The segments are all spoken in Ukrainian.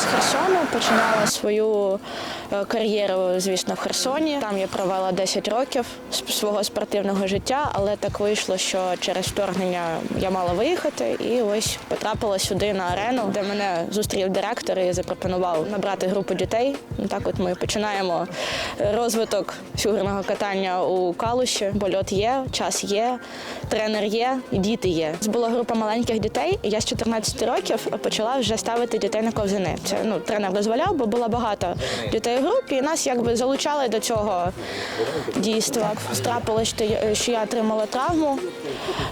з Херсону, починала свою е, кар'єру, звісно, в Херсоні. Там я провела 10 років свого спортивного життя, але так вийшло, що через вторгнення я мала виїхати і ось потрапила сюди на арену, де мене зустрів директор і запропонував набрати групу дітей. Так от ми починаємо розвиток фігурного катання у Калуші, бо льот є, час є, тренер є, і діти є. Була група маленьких дітей, і я з 14 років почала вже ставити дітей на ковзани. Це ну тренер дозволяв, бо було багато дітей у групі, і нас якби залучали до цього дійства. Страпилось, що я- отримала травму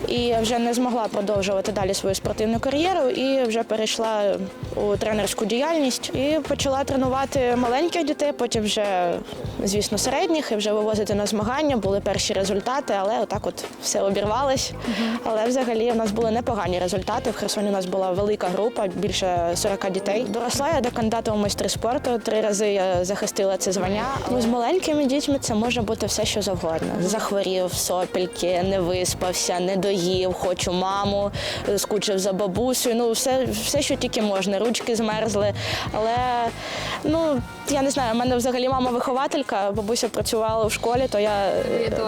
і вже не змогла продовжувати далі свою спортивну кар'єру. І вже перейшла у тренерську діяльність і почала тренувати маленьких дітей, потім вже, звісно, середніх, і вже вивозити на змагання. Були перші результати, але отак от все обірвалось. Але взагалі у нас були непогані результати. В Херсоні у нас була велика група, більше 40 дітей. Доросла я до кандидата у майстри спорту. Три рази я захистила це звання. Ну, з маленькими дітьми це може бути все, що завгодно. Захворів, сопільки, не виспався, не доїв, хочу маму, скучив за бабусею. Ну, все, все, що тільки можна. Ручки змерзли. Але ну я не знаю, у мене взагалі мама вихователька, бабуся працювала в школі, то я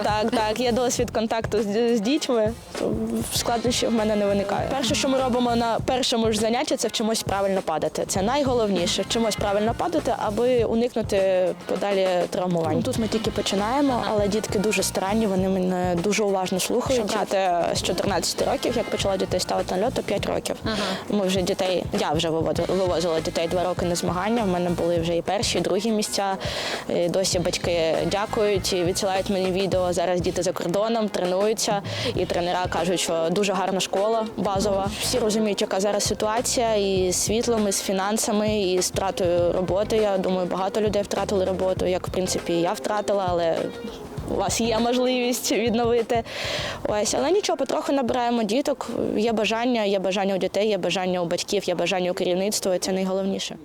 так, так, є досвід контакту з, з дітьми. То складнощів в мене не виникає. Перше, що ми робимо на першому ж занятті, це вчимось правильно падати. Це найголовніше. Вчимось правильно падати, аби уникнути подалі травмувань. Тут ми тільки починаємо, але дітки дуже старанні, вони мене дуже уважно слухають. Брати з 14 років, як почала дітей ставити на льот, то 5 років. Ми вже дітей, я вже вивозила дітей два роки на змагання. В мене були вже і перші, і другі місця. І досі батьки дякують і відсилають мені відео. Зараз діти за кордоном тренуються, і тренера кажуть, що дуже гарна школа базова. Всі розуміють, яка зараз ситуація і з світлом, і з фінансами, і з втратою роботи. Я думаю, багато людей втратили роботу, як в принципі я втратила, але. У вас є можливість відновити. Ось, але нічого, потроху набираємо діток. Є бажання, є бажання у дітей, є бажання у батьків, є бажання у керівництва. Це найголовніше.